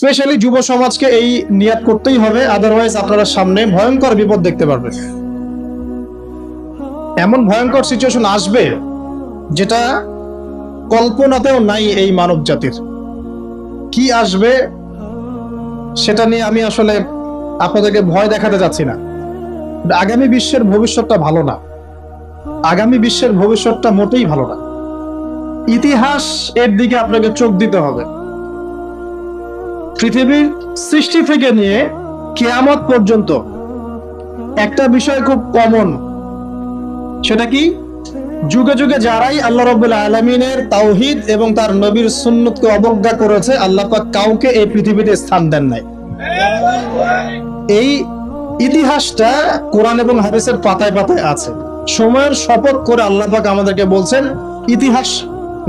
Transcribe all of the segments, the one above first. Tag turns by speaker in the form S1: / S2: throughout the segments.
S1: Specially যুব সমাজকে এই নিয়াত করতেই হবে আদারওয়াইজ আপনারা সামনে ভয়ঙ্কর বিপদ দেখতে পারবেন। এমন ভয়ঙ্কর সিচুয়েশন আসবে যেটা কল্পনাতেও নাই এই মানব জাতির কি আসবে সেটা নিয়ে আমি আসলে আপনাদেরকে ভয় দেখাতে যাচ্ছি না। আগামী বিশ্বের ভবিষ্যৎটা ভালো না। আগামী বিশ্বের ভবিষ্যৎটা মোটেই ভালো না। ইতিহাস এর দিকে আপনাকে চোখ দিতে হবে। পৃথিবীর সৃষ্টি থেকে নিয়ে কেয়ামত পর্যন্ত। একটা বিষয় খুব কমন সেটা কি? যুগে যুগে যারাই আল্লাহ রবুল্লা আলমিনের তাওহিদ এবং তার নবীর সুন্নতকে অবজ্ঞা করেছে, আল্লাহ কাউকে এই পৃথিবীতে স্থান দেন নাই। এই ইতিহাসটা কোরআন এবং হাদিসের পাতায় পাতায় আছে। সময়ের শপথ করে আল্লাহ পাক আমাদেরকে বলছেন, ইতিহাস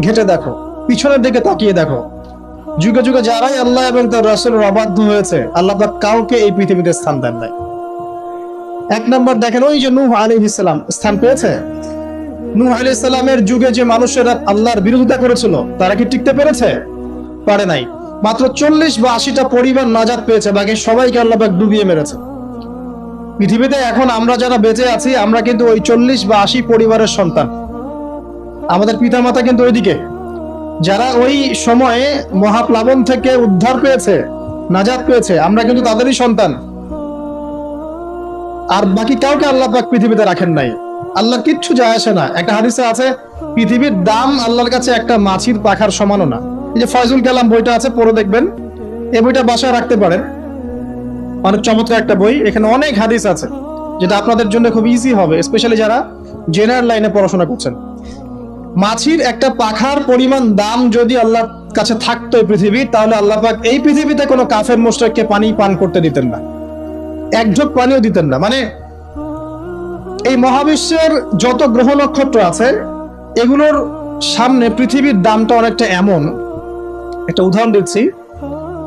S1: ঘেটে দেখো, পিছনের দিকে তাকিয়ে দেখো। যুগে যুগে যারাই আল্লাহ এবং তার রাসূলের অবাধ্য হয়েছে, আল্লাহ পাক কাউকে এই পৃথিবীতে স্থান দেন নাই। এক নম্বর দেখেন, ওই যে নূহ আলী সালাম, স্থান পেয়েছে? নূহ আলাইহিস সালামের যুগে যে মানুষেরা আল্লাহর বিরোধিতা করেছিল, তারা কি টিকতে পেরেছে? পারে নাই। মাত্র চল্লিশ বা আশিটা পরিবার নাজাদ পেয়েছে, বাকি সবাইকে আল্লাহ পাক ডুবিয়ে মেরেছে। পৃথিবীতে এখন আমরা যারা বেঁচে আছি, আমরা কিন্তু ওই চল্লিশ বা আশি পরিবারের সন্তান। আমাদের পিতামাতা কিন্তু ওইদিকে যারা ওই সময়ে মহাপ্লাবন থেকে উদ্ধার পেয়েছে, নাজাত পেয়েছে, আমরা কিন্তু তাদেরই সন্তান। আর বাকি কাউকে আল্লাহ পাক পৃথিবীতে রাখেন নাই। আল্লাহর কিচ্ছু যায় আসে না। একটা হাদিসে আছে, পৃথিবীর দাম আল্লাহর কাছে একটা মাছির পাখার সমানও না। এই যে ফয়জুল কালাম বইটা আছে, পড়ে দেখবেন। এই বইটা বাসায় রাখতে পারেন। অনেক চমৎকার একটা বই। এখানে অনেক হাদিস আছে, যেটা আপনাদের জন্য খুব ইজি হবে স্পেশালি যারা জেনারেল লাইনে পড়াশোনা করছেন। মাছির একটা পাখার পরিমাণ দাম যদি আল্লাহর কাছে থাকতো এই পৃথিবী, তাহলে আল্লাহ পাক এই পৃথিবীতে কোনো কাফের মোশরেককে পানি পান করতে দিতেন না। এক পানিও দিতেন না। মানে এই মহাবিশ্বের যত গ্রহ নক্ষত্র আছে, এগুলোর সামনে পৃথিবীর দামটা অনেকটা এমন। একটা উদাহরণ দিচ্ছি।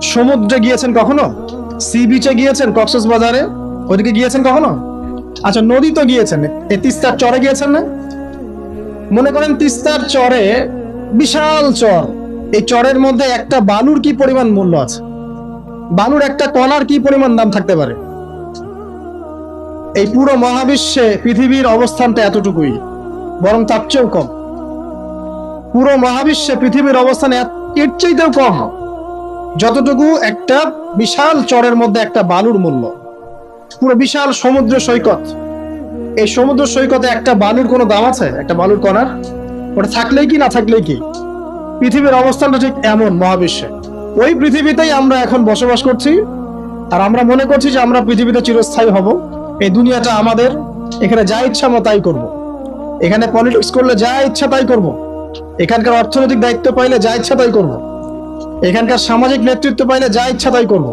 S1: সমুদ্রে গিয়েছেন কখনো? সি বিচে গিয়েছেন কক্সেস বাজারে ওইদিকে গিয়েছেন কখনো? আচ্ছা নদী তো গিয়েছেন? এই তিস্তার চরে গিয়েছেন না? মনে করেন তিস্তার চরে বিশাল চর। এই চরের মধ্যে একটা বালুর কি পরিমাণ মূল্য আছে? বালুর একটা কণার কি পরিমাণ দাম থাকতে পারে? এই পুরো মহাবিশ্বে পৃথিবীর অবস্থানটা এতটুকুই, বরং তার চেয়েও কম। পুরো মহাবিশ্বে পৃথিবীর অবস্থান এর চাইতেও কম। যতটুকু একটা বিশাল চরের মধ্যে একটা বালুর মূল্য। পুরো বিশাল সমুদ্র সৈকত। এই সমুদ্র সৈকতে একটা বালুর কোনো দাম আছে? একটা বালুর কণার? ওটা থাকলেই কি, না থাকলেই কি? পৃথিবীর অবস্থানটা ঠিক এমন মহাবিশ্বে। ওই পৃথিবীতেই আমরা এখন বসবাস করছি, আর আমরা মনে করছি যে আমরা পৃথিবীতে চিরস্থায়ী হব। এই দুনিয়াটা আমাদের, এখানে যা ইচ্ছা আমরা তাই করব। এখানে পলিটিক্স করলে যা ইচ্ছা তাই করব। এখানকার অর্থনৈতিক দায়িত্ব পাইলে যা ইচ্ছা তাই করব। এখানকার সামাজিক নেতৃত্ব পাইলে যা ইচ্ছা তাই করব।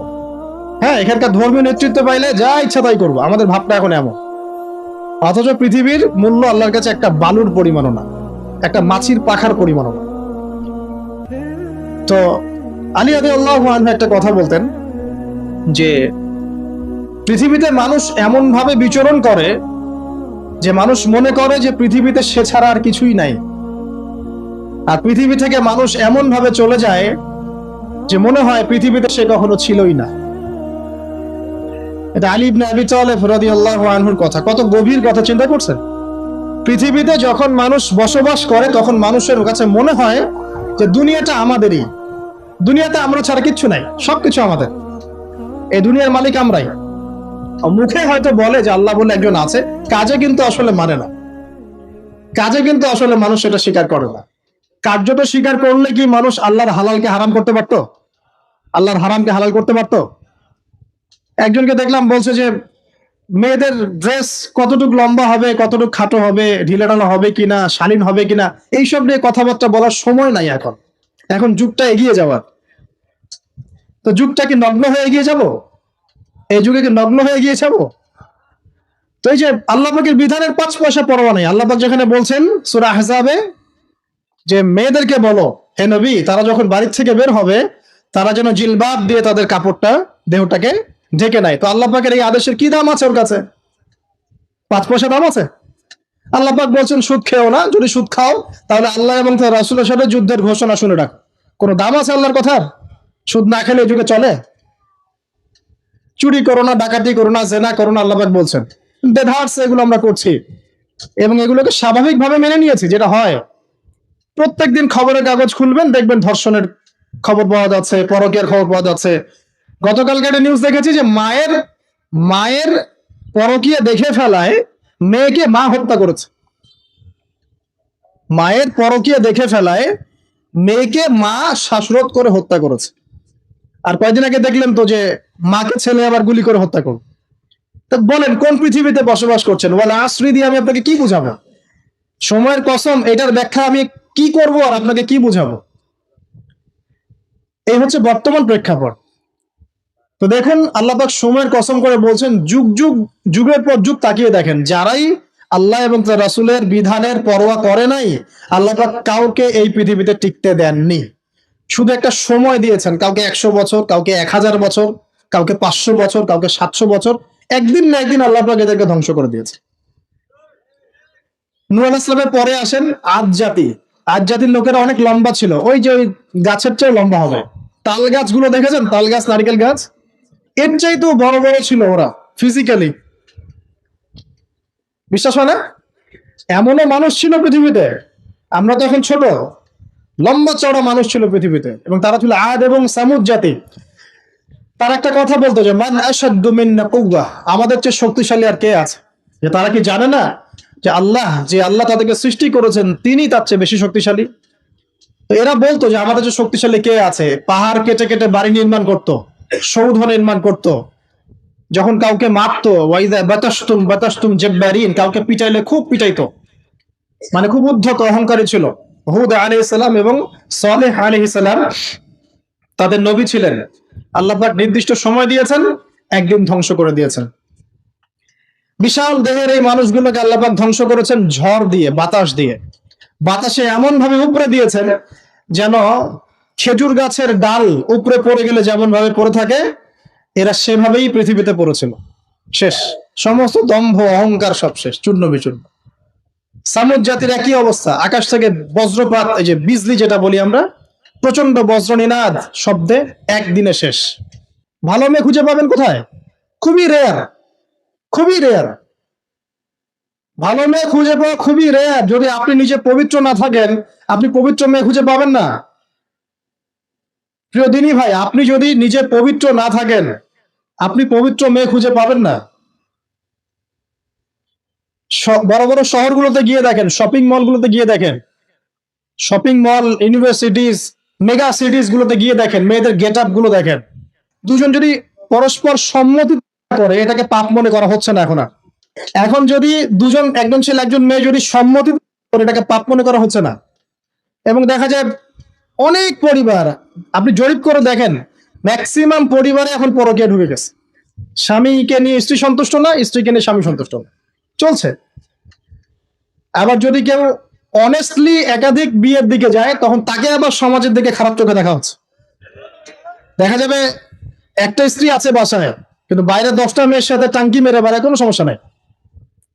S1: হ্যাঁ এখানকার ধর্মীয় নেতৃত্ব পাইলে যা ইচ্ছা তাই করব। আমাদের ভাবটা এখন এমন। অথচ পৃথিবীর মূল্য আল্লাহর কাছে একটা বালুর পরিমাণও না, একটা মাছির পাখার পরিমাণও না। তো আলী আদি আল্লাহ একটা কথা বলতেন যে পৃথিবীতে মানুষ এমন ভাবে বিচরণ করে যে মানুষ মনে করে যে পৃথিবীতে সে ছাড়া আর কিছুই নাই। আর পৃথিবী থেকে মানুষ এমন ভাবে চলে যায় যে মনে হয় পৃথিবীতে সে কখনো ছিলই না। এটা আলী ইবনে আবি তালেব রাদিয়াল্লাহু আনহুর কথা। কত গভীর কথা চিন্তা করছেন? পৃথিবীতে যখন মানুষ বসবাস করে, তখন মানুষের কাছে মনে হয় যে দুনিয়াটা আমাদেরই। দুনিয়াতে আমরা ছাড়া কিচ্ছু নাই, সবকিছু আমাদের। এই দুনিয়ার মালিক আমরাই। মুখে হয়তো বলে যে আল্লাহ বলে একজন আছে, কাজে কিন্তু আসলে মানে না। কাজে কিন্তু আসলে মানুষ সেটা স্বীকার করে না। কার্যত স্বীকার করলে কি মানুষ আল্লাহর হালালকে হারাম করতে পারতো? আল্লাহর হারামকে হালাল করতে পারতো? একজনকে দেখলাম বলছে যে, মেয়েদের ড্রেস কতটুকু লম্বা হবে, কতটুকু খাটো হবে ঢিলেঢালা হবে কিনা, শালীন হবে কিনা? এইসব নিয়ে কথাবার্তা বলার সময় নাই এখন। এখন যুগটা এগিয়ে যাওয়ার। তো যুগটা কি নগ্ন হয়ে এগিয়ে যাব? এই যুগে কি নগ্ন হয়ে এগিয়ে যাব? তো এই যে আল্লাহ পাকের বিধানের পাঁচ পয়সা পরোয়া নেই। আল্লাপাক যেখানে বলছেন, সুরা হেসাবে যে মেয়েদেরকে বলো, হে নবী, তারা যখন বাড়ির থেকে বের হবে, তারা যেন জিলবাব দিয়ে তাদের কাপড়টা, দেহটাকে ঢেকে নেয় তো আল্লাহ পাকের এই আদেশের কি দাম আছে ওর কাছে? পাঁচ পয়সা দাম আছে? আল্লাহ পাক বলছেন, সুদ খেও না। যদি সুদ খাও, তাহলে আল্লাহ এবং তার রাসুলের সাথে যুদ্ধের ঘোষণা শুনে রাখো। কোনো দাম আছে আল্লাহর কথার? সুদ না খেলে যুগে চলে? চুরি করো না, ডাকাতি করো না, জেনা করো না আল্লাহবাক বলছেন। দেধার্স এগুলো আমরা করছি। এবং এগুলোকে স্বাভাবিকভাবে মেনে নিয়েছি, যেটা হয়। প্রত্যেকদিন খবরের কাগজ খুলবেন, দেখবেন ধর্ষণের খবর পাওয়া যাচ্ছে পরকের খবর পাওয়া যাচ্ছে। গতকালকে একটা নিউজ দেখেছি যে মায়ের মায়ের পরকীয়া দেখে ফেলায় মেয়েকে মা হত্যা করেছে। মায়ের পরকীয়া দেখে ফেলায় মেয়েকে মা শ্বাসরোধ করে হত্যা করেছে। আর কয়েকদিন আগে দেখলেন তো যে মাকে ছেলে আবার গুলি করে হত্যা করল। তা বলেন, কোন পৃথিবীতে বসবাস করছেন? বলে আশ্রী দিয়ে আমি আপনাকে কি বুঝাবো? সময়ের কসম, এটার ব্যাখ্যা আমি কি করব আর আপনাকে কি বুঝাবো? এই হচ্ছে বর্তমান প্রেক্ষাপট। তো দেখুন আল্লাপাক সময়ের কসম করে বলছেন, যুগ যুগ, যুগের পর যুগ তাকিয়ে দেখেন। যারাই আল্লাহ এবং তার রাসূলের বিধানের পরোয়া করে নাই আল্লাপাক কাউকে এই পৃথিবীতে টিকতে দেননি। শুধু একটা সময় দিয়েছেন, কাউকে একশো বছর, কাউকে এক হাজার বছর, কাউকে পাঁচশো বছর, কাউকে সাতশো বছর, একদিন না একদিন আল্লাহ পাক এদেরকে ধ্বংস করে দিয়েছে। নুর ইসলামের পরে আসেন আজ জাতি। আজ জাতির লোকেরা অনেক লম্বা ছিল, ওই যে ওই গাছের চেয়ে লম্বা হবে। তাল গাছগুলো দেখেছেন? তাল গাছ, নারিকেল গাছ? এর চাইতেও বড় বড় ছিল ওরা ফিজিক্যালি বিশ্বাস হয় না? এমনও মানুষ ছিল পৃথিবীতে। আমরা তো এখন ছোট। লম্বা চড়া মানুষ ছিল পৃথিবীতে। এবং তারা ছিল আদ এবং সামুদ জাতি। তার একটা কথা বলতো যে, মান আসাদ্দু আমাদের চেয়ে শক্তিশালী আর কে আছে? যে তারা কি জানে না যে আল্লাহ যে আল্লাহ তাদেরকে সৃষ্টি করেছেন, তিনি তার চেয়ে বেশি শক্তিশালী? তো এরা বলতো যে, আমাদের যে শক্তিশালী কে আছে? পাহাড় কেটে কেটে বাড়ি নির্মাণ করত। সৌধ নির্মাণ করত। যখন কাউকে মারতো ওয়াইদা বাতাস্তুম বাতাস্তুম জেব্বারিন, কাউকে পিটাইলে খুব পিটাইতো। মানে খুব উদ্ধত, অহংকারী ছিল। হুদ আলি সালাম এবং সালেহ আলি সালাম তাদের নবী ছিলেন। আল্লাহবাক নির্দিষ্ট সময় দিয়েছেন, একদিন ধ্বংস করে দিয়েছেন। বিশাল দেহের এই মানুষগুলোকে আল্লাপাক ধ্বংস করেছেন ঝড় দিয়ে, বাতাস দিয়ে। বাতাসে এমন ভাবে উপরে দিয়েছেন যেন খেজুর গাছের ডাল উপরে পড়ে গেলে যেমন ভাবে পড়ে থাকে, এরা সেভাবেই পৃথিবীতে পড়েছিল। শেষ। সমস্ত দম্ভ, অহংকার সব শেষ, চূর্ণ বিচূর্ণ। সামুদ জাতির একই অবস্থা। আকাশ থেকে বজ্রপাত, এই যে বিজলি যেটা বলি আমরা প্রচণ্ড বজ্রনিনাদ শব্দে একদিনে শেষ। ভালো মেয়ে খুঁজে পাবেন কোথায়? খুবই রেয়ার খুবই রেয়ার ভালো মেয়ে খুঁজে পাওয়া খুবই রেয়ার যদি আপনি নিজে পবিত্র না থাকেন, আপনি পবিত্র মেয়ে খুঁজে পাবেন না। প্রিয় দিনী ভাই, আপনি যদি নিজে পবিত্র না থাকেন, আপনি পবিত্র মেয়ে খুঁজে পাবেন না। বড় বড় শহরগুলোতে গিয়ে দেখেন শপিং মলগুলোতে গিয়ে দেখেন shopping mall universities mega cities গুলোতে গিয়ে দেখেন, মেয়েদের গেট আপগুলো দেখেন। দুজন যদি পরস্পর সম্মতি করে, এটাকে পাপ মনে করা হচ্ছে না এখন আর। এখন যদি দুজন, একজন ছেলে, একজন মেয়ে যদি সম্মতি করে, এটাকে পাপ মনে করা হচ্ছে না। এবং দেখা যায় অনেক পরিবার, আপনি জরিপ করে দেখেন ম্যাক্সিমাম পরিবারে এখন পরকীয়া ঢুকে গেছে। স্বামীকে নিয়ে স্ত্রী সন্তুষ্ট না, স্ত্রীকে নিয়ে স্বামী সন্তুষ্ট না। চলছে। আবার যদি কেউ অনেস্টলি একাধিক বিয়ের দিকে যায়, তখন তাকে আবার সমাজের দিকে খারাপ চোখে দেখা হচ্ছে। দেখা যাবে একটা স্ত্রী আছে বাসায়, কিন্তু বাইরে দশটা মেয়ের সাথে টাঙ্কি মেরে বেড়ায় কোনো সমস্যা নাই।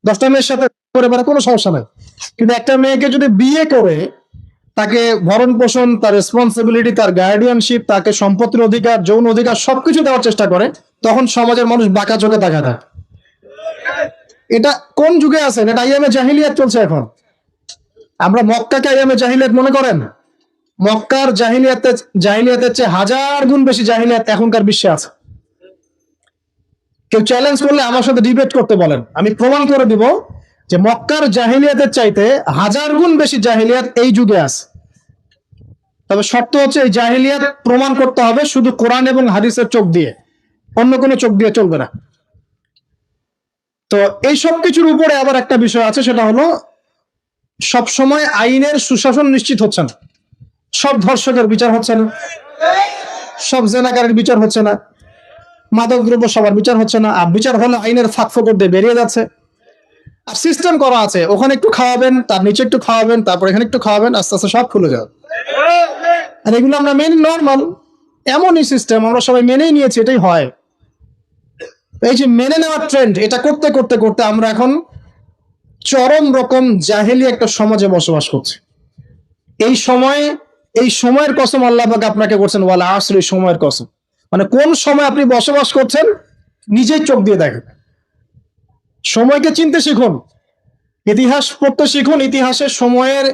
S1: দশটা মেয়ের সাথে করে বেড়ায় কোনো সমস্যা নাই। কিন্তু একটা মেয়েকে যদি বিয়ে করে তাকে ভরণ পোষণ, তার রেসপন্সিবিলিটি তার গার্ডিয়ানশিপ তাকে সম্পত্তির অধিকার, যৌন অধিকার সবকিছু দেওয়ার চেষ্টা করে, তখন সমাজের মানুষ বাঁকা চোখে দেখা থাকে এটা কোন যুগে আছেন? এটা আইএমএ জাহিলিয়াত চলছে এখন। আমরা মক্কাকে আইএমএ জাহিলিয়াত মনে করেন? মক্কার জাহিলিয়াতে, জাহিলিয়াতের চেয়ে হাজার গুণ বেশি জাহিলিয়াত এখনকার বিশ্বে আছে। কেউ চ্যালেঞ্জ করলে আমার সাথে ডিবেট করতে বলেন। আমি প্রমাণ করে দিব যে মক্কার জাহিলিয়াতের চাইতে হাজার গুণ বেশি জাহিলিয়াত এই যুগে আছে। তবে শর্ত হচ্ছে এই জাহিলিয়াত প্রমাণ করতে হবে শুধু কোরআন এবং হাদিসের চোখ দিয়ে। অন্য কোনো চোখ দিয়ে চলবে না। তো এই সব কিছুর উপরে আবার একটা বিষয় আছে, সেটা হলো সব সময় আইনের সুশাসন নিশ্চিত হচ্ছে না। সব ধর্ষকের বিচার হচ্ছে না। সব জেনাকারের বিচার হচ্ছে না। মাদক দ্রব্য সবার বিচার হচ্ছে না। আর বিচার হলে আইনের ফাঁক ফোকর দিয়ে বেরিয়ে যাচ্ছে। আর সিস্টেম করা আছে। ওখানে একটু খাওয়াবেন, তার নিচে একটু খাওয়াবেন, তারপর এখানে একটু খাওয়াবেন, আস্তে আস্তে সব খুলে যাবে। আর এগুলো আমরা মেনে নর্মাল এমনই সিস্টেম আমরা সবাই মেনেই নিয়েছি, এটাই হয়। এই যে মেনে নেওয়ার ট্রেন্ড এটা করতে করতে করতে আমরা এখন চরম রকম জাহেলি একটা সমাজে বসবাস করছি। এই সময়ে, এই সময়ের কসম আল্লাহ আপনাকে করছেন ওয়ালা আসরি, সময়ের কসম। মানে কোন সময় আপনি বসবাস করছেন নিজেই চোখ দিয়ে দেখেন। সময়কে চিনতে শিখুন। ইতিহাস পড়তে শিখুন। ইতিহাসের সময়ের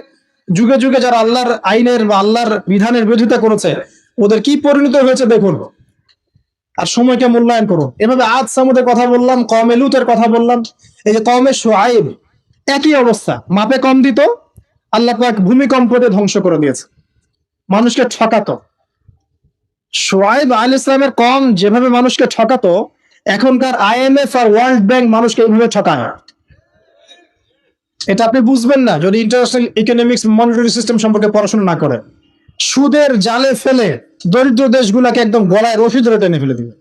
S1: যুগে যুগে যারা আল্লাহর আইনের বা আল্লাহর বিধানের বিরোধিতা করেছে, ওদের কি পরিণত হয়েছে দেখুন। আর সময়কে মূল্যায়ন করুন। এভাবে আজ সামুদের কথা বললাম কমে লুতের কথা বললাম। এই যে কমে সোয়াইব একই অবস্থা। মাপে কম দিত, আল্লাহ পাক ভূমিকম্পতে ধ্বংস করে দিয়েছে। মানুষকে ঠকাতো। সোয়াইব আল ইসলামের কম যেভাবে মানুষকে ঠকাতো এখনকার আইএমএফ আর ওয়ার্ল্ড ব্যাংক মানুষকে এইভাবে ঠকায়। এটা আপনি বুঝবেন না যদি ইন্টারন্যাশনাল ইকোনমিক্স মনিটারি সিস্টেম সম্পর্কে পড়াশোনা না করে। সুদের জালে ফেলে দরিদ্র দেশগুলোকে একদম গলায় রশি ধরে টেনে ফেলে দিবে।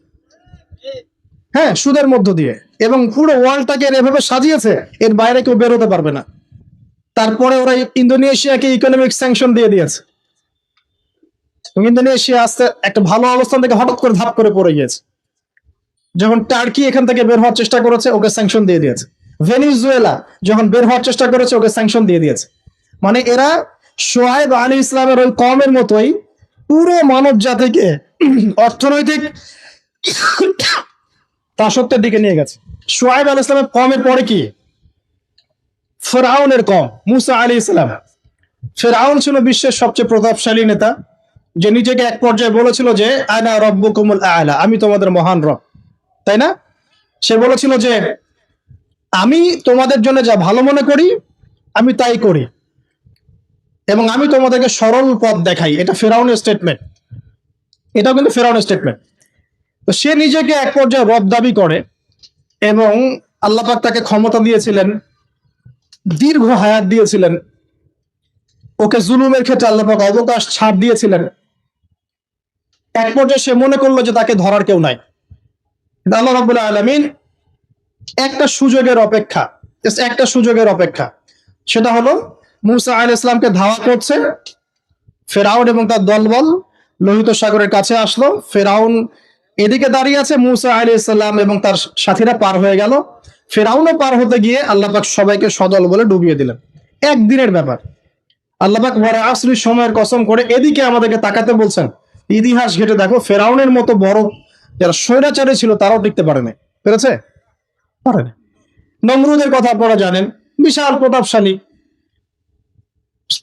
S1: হ্যাঁ সুদের মধ্য দিয়ে। এবং পুরো ওয়ার্ল্ডটাকে এভাবে সাজিয়েছে, এর বাইরে কেউ বেরোতে পারবে না। তারপরে ওরা ইন্দোনেশিয়াকে ইকোনমিক স্যাংশন দিয়ে দিয়েছে। ইন্দোনেশিয়া আস্তে একটা ভালো অবস্থান থেকে হঠাৎ করে ধাপ করে পড়ে গিয়েছে। যখন টার্কি এখান থেকে বের হওয়ার চেষ্টা করেছে, ওকে স্যাংশন দিয়ে দিয়েছে। ভেনিজুয়েলা যখন বের হওয়ার চেষ্টা করেছে, ওকে স্যাংশন দিয়ে দিয়েছে। মানে এরা সোহাইব আলী ইসলামের ওই কমের মতোই পুরো মানব জাতিকে অর্থনৈতিক দাসত্বের দিকে নিয়ে গেছে। সোহাইব আলী ইসলামের কমের পরে কি? ফেরাউনের কম, মুসা আলী ইসলাম। ফেরাউন ছিল বিশ্বের সবচেয়ে প্রতাপশালী নেতা। যে নিজেকে এক পর্যায়ে বলেছিল যে আয়না রব্বু কুমুল আয়লা আমি তোমাদের মহান রব। তাই না? সে বলেছিল যে, আমি তোমাদের জন্য যা ভালো মনে করি, আমি তাই করি। এবং আমি তোমাদেরকে সরল পথ দেখাই। এটা ফেরাউনের স্টেটমেন্ট এটাও কিন্তু ফেরাউনের স্টেটমেন্ট তো সে নিজেকে এক পর্যায়ে রব দাবি করে এবং আল্লাপাক তাকে ক্ষমতা দিয়েছিলেন, দীর্ঘ হায়াত দিয়েছিলেন। ওকে জুলুমের ক্ষেত্রে আল্লাপাক অবকাশ ছাড় দিয়েছিলেন। এক পর্যায়ে সে মনে করল যে তাকে ধরার কেউ নাই। আল্লাহ রাবুল্লাহ আলমিন একটা সুযোগের অপেক্ষা একটা সুযোগের অপেক্ষা। সেটা হলো, মুসা আল ইসলামকে ধাওয়া করছে, ফেরাউন এবং তার দলবল লোহিত সাগরের কাছে আসলো। ফেরাউন এদিকে দাঁড়িয়ে আছে, মুসা আলী ইসলাম এবং তার সাথীরা পার হয়ে গেল। ফেরাউনও পার হতে গিয়ে আল্লাহ পাক সবাইকে সদল বলে ডুবিয়ে দিলেন। একদিনের ব্যাপার। আল্লাহ পাক বড় আসরি সময়ের কসম করে এদিকে আমাদেরকে তাকাতে বলছেন, ইতিহাস ঘেটে দেখো, ফেরাউনের মতো বড় যারা স্বৈরাচারী ছিল তারাও টিকতে পারেনি পেরেছে? পারেনি নমরুদের কথা আপনারা জানেন, বিশাল প্রতাপশালী।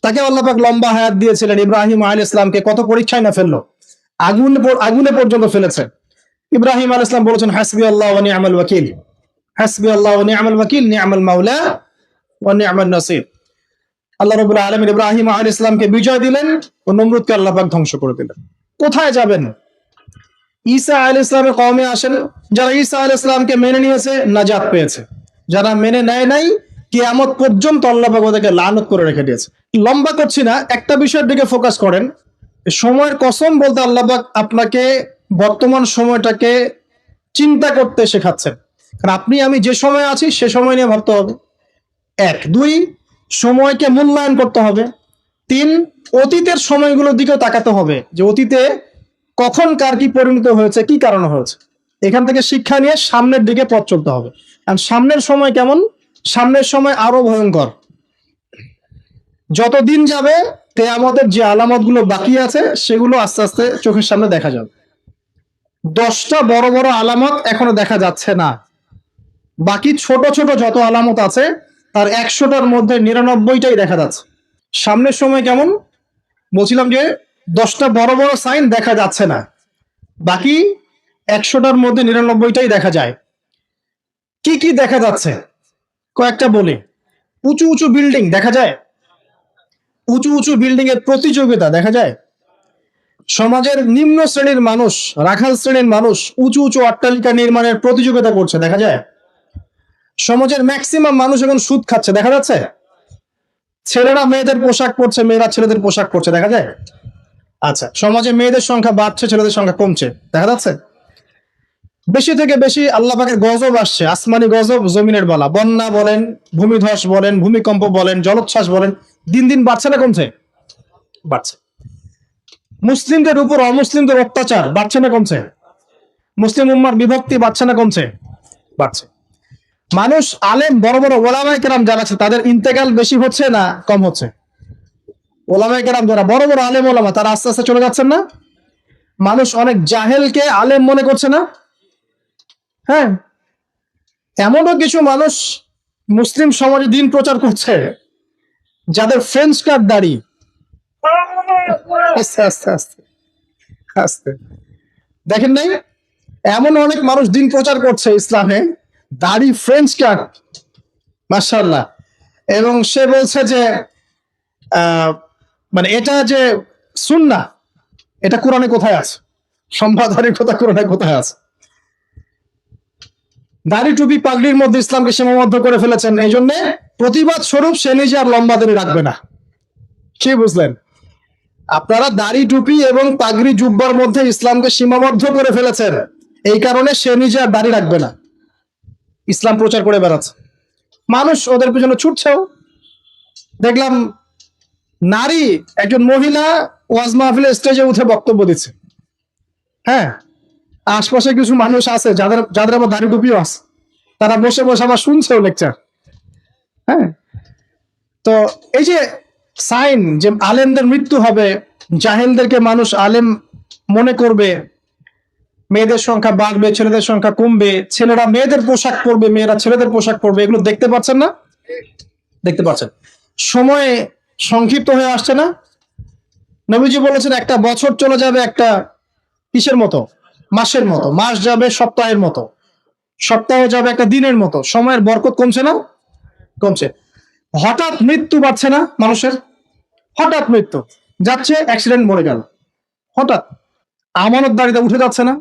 S1: তাকে আল্লাহ পাক লম্বা হায়াত দিয়েছিলেন, ইব্রাহিম আল ইসলামকে কত পরীক্ষায় না ফেলল। আগুন আগুনে পর্যন্ত ফেলেছে। ইব্রাহিম আল ইসলাম বলেছেন, হাসবি আল্লাহ নি'মাল ওয়াকিল। হাসবি আল্লাহ নি'মাল ওয়াকিল নি'মাল মাওলা ওয়া নি'মাল নাসির। আল্লাহ রাব্বুল আলামিন ইব্রাহিম আল ইসলামকে বিজয় দিলেন ও নমরুদকে আল্লাপাক ধ্বংস করে দিলেন। কোথায় যাবেন? ঈসা আল ইসলামের কমে আসেন, যারা ঈসা আল ইসলামকে মেনে নিয়েছে, নাজাত পেয়েছে। যারা মেনে নেয় নাই, কিয়ামত পর্যন্ত আল্লাহ পাক ওদেরকে লানত করে রেখে দিয়েছে। লম্বা করছি না, একটা বিষয়ের দিকে ফোকাস করেন। সময়ের কসম বলতে আল্লাপাক আপনাকে বর্তমান সময়টাকে চিন্তা করতে শেখাচ্ছেন। কারণ আপনি, আমি যে সময় আছি, সে সময় নিয়ে ভাবতে হবে। এক, দুই, সময়কে মূল্যায়ন করতে হবে। তিন, অতীতের সময়গুলোর দিকেও তাকাতে হবে। যে অতীতে কখন কার কি পরিণত হয়েছে, কি কারণে হয়েছে? এখান থেকে শিক্ষা নিয়ে সামনের দিকে পথ চলতে হবে। আর সামনের সময় কেমন? সামনের সময় আরও ভয়ঙ্কর। যতদিন যাবে তে আমাদের যে আলামতগুলো বাকি আছে, সেগুলো আস্তে আস্তে চোখের সামনে দেখা যাবে। দশটা বড় বড় আলামত এখনও দেখা যাচ্ছে না। বাকি ছোট ছোট যত আলামত আছে, তার একশোটার মধ্যে নিরানব্বইটাই দেখা যাচ্ছে। সামনের সময় কেমন? বলছিলাম যে দশটা বড় বড় সাইন দেখা যাচ্ছে না। বাকি একশোটার মধ্যে নিরানব্বইটাই দেখা যায়। কি কি দেখা যাচ্ছে? কয়েকটা বলি। উঁচু উঁচু বিল্ডিং দেখা যায়? উঁচু উঁচু বিল্ডিং এর প্রতিযোগিতা দেখা যায়? সমাজের নিম্ন শ্রেণির মানুষ, রাখাল শ্রেণির মানুষ উঁচু উঁচু অট্টালিকা নির্মাণের প্রতিযোগিতা করছে, দেখা যায়? সমাজের ম্যাক্সিমাম মানুষ এখন সুদ খাচ্ছে, দেখা যাচ্ছে? ছেলেরা মেয়েদের পোশাক পরছে, মেয়েরা ছেলেদের পোশাক পরছে, দেখা যায়? আচ্ছা সমাজে মেয়েদের সংখ্যা বাড়ছে, ছেলেদের সংখ্যা কমছে, দেখা যাচ্ছে? বেশি থেকে বেশি আল্লাহ পাকের গজব আসছে, আসমানি গজব, জমিনের বলা। বন্যা বলেন, ভূমিধস বলেন, ভূমিকম্প বলেন, জলোচ্ছ্বাস বলেন, দিন দিন বাড়ছে না কমছে? বাড়ছে। মুসলিমদের উপর অমুসলিমদের অত্যাচার বাড়ছে না কমছে? মুসলিম উম্মার বিভক্তি বাড়ছে না কমছে? বাড়ছে। মানুষ, আলেম, বড় বড় ওলামায় কেরাম যারা আছে, তাদের ইন্তেকাল বেশি হচ্ছে না কম হচ্ছে? ওলামায় কেরাম যারা বড় বড় আলেম ওলামা তারা আস্তে আস্তে চলে যাচ্ছেন না? মানুষ অনেক জাহেলকে আলেম মনে করছে না? হ্যাঁ? এমনও কিছু মানুষ মুসলিম সমাজে দিন প্রচার করছে যাদের ফ্রেঞ্চ কার্ড দাড়ি। আস্তে আস্তে আস্তে আস্তে। দেখেন নাই? এমন অনেক মানুষ দিন প্রচার করছে ইসলামে দাড়ি ফ্রেঞ্চ কার্ড মার্শাল্লাহ এবং সে বলছে যে আহ, মানে এটা যে সুন্না, এটা কোরআনে কোথায় আছে? সম্পাদনের কথা কোরআনে কোথায় আছে? দাড়ি টুপি পাগড়ির মধ্যে ইসলামকে সীমাবদ্ধ করে ফেলেছেন, এই জন্য প্রতিবাদ স্বরূপ সে নিজে আর লম্বা দাড়ি রাখবে না। কি বুঝলেন? আপনারা দাড়ি, টুপি এবং পাগড়ি জুব্বার মধ্যে ইসলামকে সীমাবদ্ধ করে ফেলেছেন, এই কারণে সে নিজে আর দাড়ি রাখবে না। ইসলাম প্রচার করে বেড়াচ্ছে। মানুষ ওদের পিছনে ছুটছেও। দেখলাম নারী একজন মহিলা ওয়াজ মাহফিলের স্টেজে উঠে বক্তব্য দিচ্ছে। হ্যাঁ? আশপাশে কিছু মানুষ আছে, যাদের যাদের আবার দাড়ি টুপিও আছে। তারা বসে বসে আবার শুনছেও লেকচার হ্যাঁ? তো এই যে সাইন যে আলেমদের মৃত্যু হবে, জাহেলদেরকে মানুষ আলেম মনে করবে, মেয়েদের সংখ্যা বাড়বে, ছেলেদের সংখ্যা কমবে, ছেলেরা মেয়েদের পোশাক পরবে, মেয়েরা ছেলেদের পোশাক পরবে, এগুলো দেখতে পাচ্ছেন না? দেখতে পাচ্ছেন। সময় সংক্ষিপ্ত হয়ে আসছে না। নবীজি বলেছেন, একটা বছর চলে যাবে একটা কিসের মতো? মাসের মতো। মাস যাবে সপ্তাহের মতো। সপ্তাহ যাবে একটা দিনের মতো। সময়ের বরকত কমছে না? কমছে। হঠাৎ মৃত্যু বাড়ছে না মানুষের? হঠাৎ মৃত্যু। যাচ্ছে অ্যাক্সিডেন্ট মরে গেল। হঠাৎ। আমানত দাঁড়িয়ে উঠে যাচ্ছে না?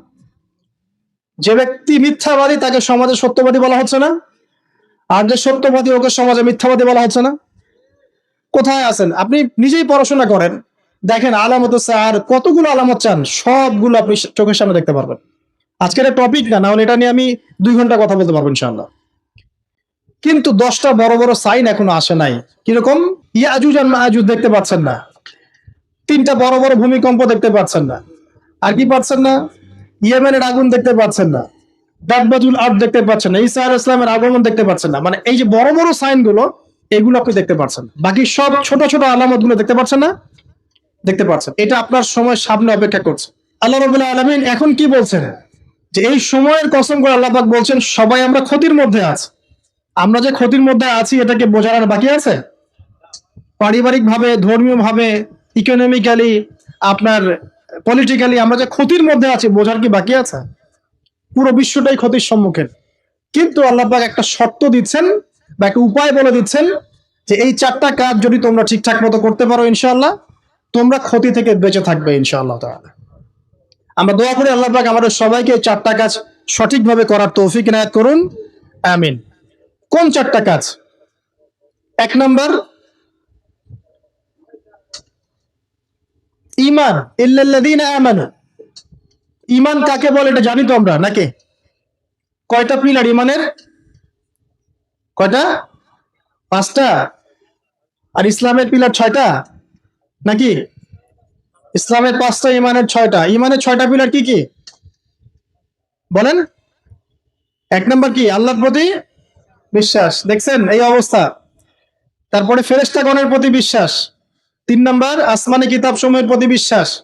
S1: যে ব্যক্তি মিথ্যাবাদী, তাকে সমাজে সত্যবাদী বলা হচ্ছে না? আর যে সত্যবাদী, ওকে সমাজে মিথ্যাবাদী বলা হচ্ছে না? কোথায় আছেন? আপনি নিজেই পড়াশোনা করেন। দেখেন আলামত স্যার কতগুলো আলামত চান, সবগুলো আপনি চোখের সামনে দেখতে পারবেন। আজকের টপিক না না হলে এটা নিয়ে আমি দুই ঘণ্টা কথা বলতে পারব ইনশাআল্লাহ। কিন্তু দশটা বড় বড় সাইন এখনও আসে নাই। কীরকম? ইয়াজুজ আর মাহাজুজ দেখতে পাচ্ছেন না। তিনটা বড় বড় ভূমিকম্প দেখতে পাচ্ছেন না। আর কি পাচ্ছেন না? ইয়েমেনের আগুন দেখতে পাচ্ছেন না। দাদবাজুল আর্ট দেখতে পাচ্ছেন না। ইসা ইসলামের আগমন দেখতে পাচ্ছেন না। মানে এই যে বড় বড় সাইনগুলো এগুলো আপনি দেখতে পাচ্ছেন বাকি সব ছোট ছোট আলামতগুলো দেখতে পাচ্ছেন না? দেখতে পাচ্ছেন এটা আপনার সময় সামনে অপেক্ষা করছে। আল্লাহ রবুল্লাহ আলমিন এখন কি বলছেন? যে এই সময়ের কসম করে আল্লাহ বলছেন, সবাই আমরা ক্ষতির মধ্যে আছি। আমরা যে ক্ষতির মধ্যে আছি, এটাকে বোঝার আর বাকি আছে? পারিবারিক ভাবে ধর্মীয় ভাবে ইকোনমিক্যালি আপনার পলিটিক্যালি আমরা যে ক্ষতির মধ্যে আছি, বোঝার কি বাকি আছে? পুরো বিশ্বটাই ক্ষতির সম্মুখীন। কিন্তু আল্লাহ একটা শর্ত দিচ্ছেন বা একটা উপায় বলে দিচ্ছেন যে এই চারটা কাজ যদি তোমরা ঠিকঠাক মতো করতে পারো ইনশাআল্লাহ, তোমরা ক্ষতি থেকে বেঁচে থাকবে ইনশাআল্লাহ তাআলা। আমরা দোয়া করি আল্লাহ পাক আমাদের সবাইকে এই চারটা কাজ সঠিকভাবে করার তৌফিক ইনায়াত করুন। আমিন। কোন চারটা কাজ? এক নম্বর ইমান ইল্লাল্লাযীনা আমানু। ইমান কাকে বলে এটা জানি তো আমরা নাকি? কয়টা পিলার ইমানের কয়টা? পাঁচটা? আর ইসলামের পিলার ছয়টা? নাকি? ইসলামের পাঁচটা, ইমানের ছয়টা। ইমানের ছয়টা পিলার কি কি? বলেন। এক নম্বর কি? আল্লাহর প্রতি বিশ্বাস। দেখছেন? এই অবস্থা। তারপরে ফেরেস্তাগণের প্রতি বিশ্বাস। তিন নম্বর, আসমানি কিতাব সমূহের প্রতি বিশ্বাস।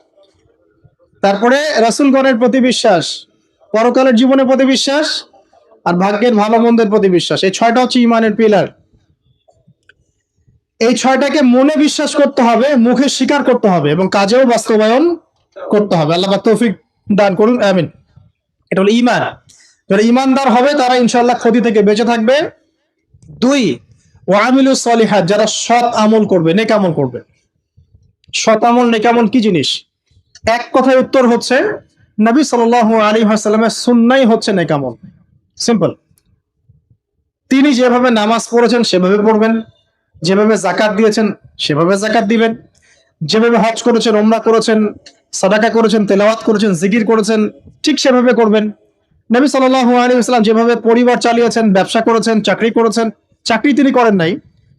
S1: তারপরে রাসুলগণের প্রতি বিশ্বাস। পরকালের জীবনের প্রতি বিশ্বাস। আর ভাগ্যের ভালো মন্দের প্রতি বিশ্বাস। এই ছয়টা হচ্ছে ইমানের পিলার এই ছয়টাকে মনে বিশ্বাস করতে হবে, মুখে স্বীকার করতে হবে এবং কাজেও বাস্তবায়ন করতে হবে। আল্লাহ তৌফিক দান করুন, আমিন। এটা হলো ইমান। ইমানদার হবে, তারা ইনশাআল্লাহ ক্ষতি থেকে বেঁচে থাকবে। দুই ওয়ামিলু সলিহাত, যারা সৎ আমল করবে, নেক আমল করবে। সৎ আমল, নেক আমল কি জিনিস? এক কথায় উত্তর হচ্ছে, নবী সাল্লাল্লাহু আলাইহি ওয়াসাল্লামের সুন্নাই হচ্ছে নেক আমল। সিম্পল তিনি যেভাবে নামাজ পড়েছেন, সেভাবে পড়বেন। যেভাবে জাকাত দিয়েছেন, সেভাবে জাকাত দিবেন। যেভাবে হজ করেছেন ওমরা করেছেন, সাদাকা করেছেন, তেলাওয়াত করেছেন, জিকির করেছেন, ঠিক সেভাবে করবেন। নবী সাল্লাল্লাহু আলাইহি ওয়াসাল্লাম যেভাবে পরিবার চালিয়েছেন, ব্যবসা করেছেন, চাকরি করেছেন, চাকরি তিনি করেন নাই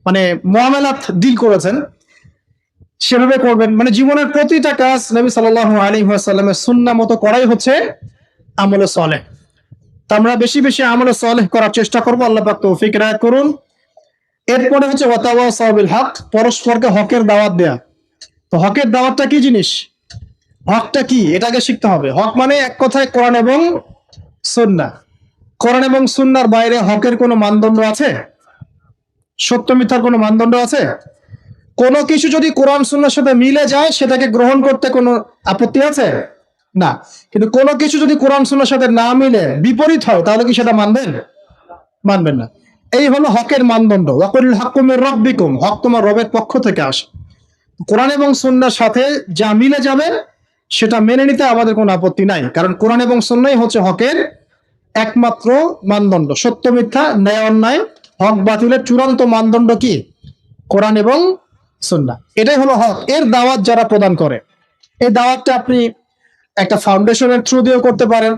S1: মানে মুআমালাত ডিল করেছেন, সেভাবে করবেন। মানে জীবনের প্রতিটা কাজ নবী সাল্লাল্লাহু আলাইহি ওয়াসাল্লামের সুন্নাহ মতো করাই হচ্ছে আমলে সলেহ। আমরা বেশি বেশি আমলে সলেহ করার চেষ্টা করব, আল্লাহ পাক তৌফিক রায় করুন। এরপরে হচ্ছে ওয়াতাওয়া সাবিল হক, পরস্পরকে হকের দাওয়াত দেয়া। তো হকের দাওয়াতটা কি জিনিস? হকটা কি? এটাকে শিখতে হবে। হক মানে এক কথায় কোরআন এবং সুন্না কোরআন এবং সুন্নার বাইরে হকের কোনো মানদণ্ড আছে? সত্য মিথ্যার কোনো মানদণ্ড আছে? কোনো কিছু যদি কোরআন সুন্নার সাথে মিলে যায়, সেটাকে গ্রহণ করতে কোনো আপত্তি আছে? না। কিন্তু কোনো কিছু যদি কোরআন সুন্নার সাথে না মিলে, বিপরীত হয়, তাহলে কি সেটা মানবেন? মানবেন না। এই হলো হকের মানদণ্ড। ওয়াকুল হাকুমের রব্বিকুম। হক তোমার রবের পক্ষ থেকে আসে। কোরআন এবং সুন্নার সাথে যা মিলে যাবে, সেটা মেনে নিতে আমাদের কোনো আপত্তি নাই। কারণ কোরআন এবং সুন্নাই হচ্ছে হকের একমাত্র মানদণ্ড। সত্য, মিথ্যা, ন্যায়, অন্যায়, হক, বাতিলের চূড়ান্ত মানদণ্ড কি? কোরআন এবং সুন্না এটাই হলো হক। এর দাওয়াত যারা প্রদান করে। এই দাওয়াতটা আপনি একটা ফাউন্ডেশনের থ্রু দিয়েও করতে পারেন,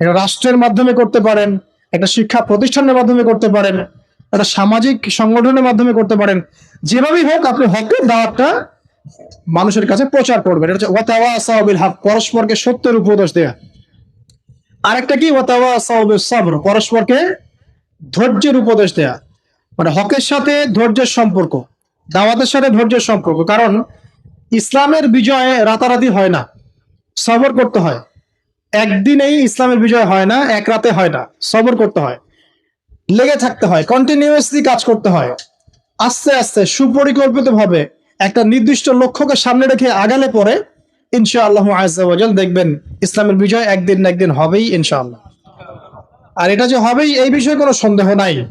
S1: একটা রাষ্ট্রের মাধ্যমে করতে পারেন, একটা শিক্ষা প্রতিষ্ঠানের মাধ্যমে করতে পারেন, একটা সামাজিক সংগঠনের মাধ্যমে করতে পারেন, যেভাবেই হোক আপনি হকের দাওয়াতটা মানুষের কাছে প্রচার করবেন। এটা হচ্ছে ওয়াতাওয়াসাউ বিল হক, পরস্পরকে সত্যের উপদেশ দেয়া। আরেকটা কি? ওয়াতাওয়াসাউ বিস সাবর, পরস্পরকে ধৈর্যের উপদেশ দেয়া। মানে হকের সাথে ধৈর্যের সম্পর্ক, দাওয়াতের সাথে ধৈর্যের সম্পর্ক। কারণ ইসলামের বিজয় রাতারাতি হয় না। সবর করতে হয়। একদিনেই ইসলামের বিজয় হয় না, এক রাতে হয় না। সবর করতে হয়। লেগে থাকতে হয় কন্টিনিউয়াসলি কাজ করতে হয়। আস্তে আস্তে সুপরিকল্পিত ভাবে একটা নির্দিষ্ট লক্ষ্যকে সামনে রেখে আগালে পরে ইনশাআল্লাহ আজাল দেখবেন ইসলামের বিজয় একদিন না একদিন হবেই ইনশাআল্লাহ। আর এটা যে হবেই, এই বিষয়ে কোনো সন্দেহ নাই।